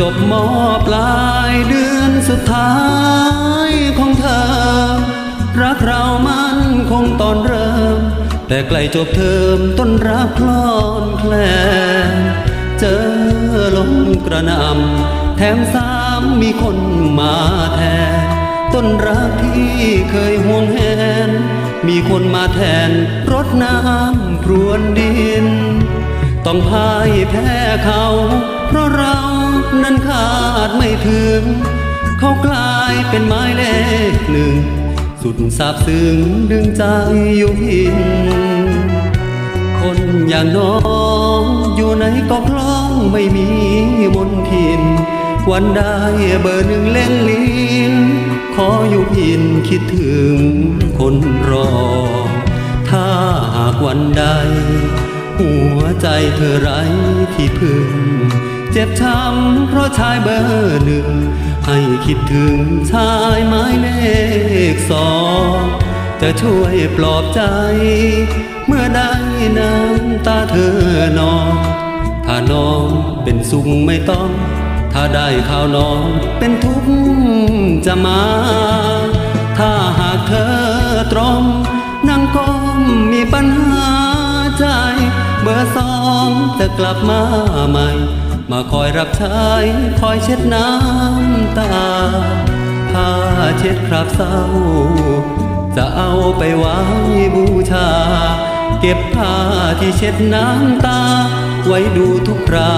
จบมอปลายเดือนสุดท้ายของเธอ รักเรามันคงตอนเริ่ม แต่ใกล้จบเทอมต้นรักคลอนแคลนเจอลมกระหนำแถมสามมีคนมาแทน ต้นรักที่เคยห่วงแหน มีคนมาแทนรดน้ำพรวนดิน ต้องพ่ายแพ้เขา เพราะเรา นั้นขาดไม่ถึง เขากลายเป็นไม้เลขหนึ่ง สุดซาบซึ้งดึงใจอยู่พินคนอย่างน้องอยู่ไหนก็คล้องไม่มีมนทิน วันได้เบอร์หนึ่งเล่นลิ้นขออยู่พินคิดถึงคนรอ ถ้าหากวันใด หัวใจเธอไร้ที่พึ่ง เจ็บช้ำเพราะชายเบอร์หนึ่ง ให้คิดถึงชายไม้เลขสองจะช่วยปลอบใจ เมื่อได้น้ำตาเธอนองถ้าน้องเป็นสุขไม่ต้อง ถ้าได้ข่าวน้องเป็นทุกข์จะมา ถ้าหากเธอตรมนั่งก้มมีปัญหาใจ เบอร์สองจะกลับมาใหม่ มาคอยรับใช้คอยเช็ดน้ำตาผ้าเช็ดคราบเศร้า จะเอาไปไว้บูชา เก็บผ้าที่เช็ดน้ำตา ไว้ดูทุกครา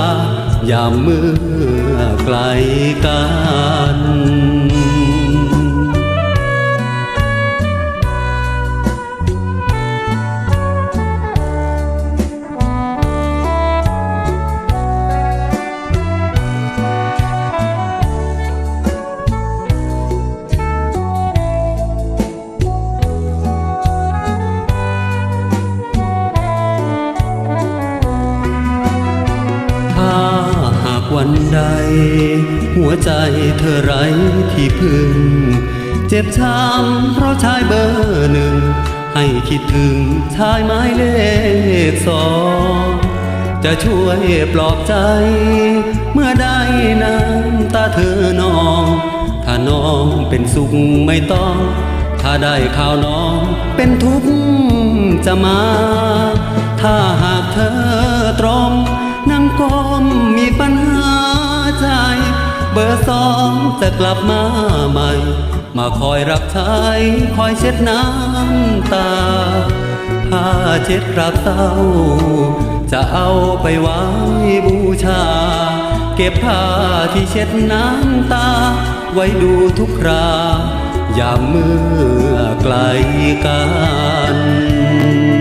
ยามเมื่อไกลกัน หัวใจเธอไรที่พึ่ง เจ็บช้ำเพราะชายเบอร์หนึ่ง ให้คิดถึงชายไม้เลขสองจะช่วยปลอบใจ เมื่อได้น้ำตาเธอนอง ถ้าน้องเป็นสุขไม่ต้อง ถ้าได้ข่าวน้องเป็นทุกข์จะมา สองจะกลับมาใหม่ มาคอยรับใช้คอยเช็ดน้ำตาผ้าเช็ดคราบเศร้า จะเอาไปไว้บูชา เก็บผ้าที่เช็ดน้ำตา ไว้ดูทุกครายามเมื่อไกลกัน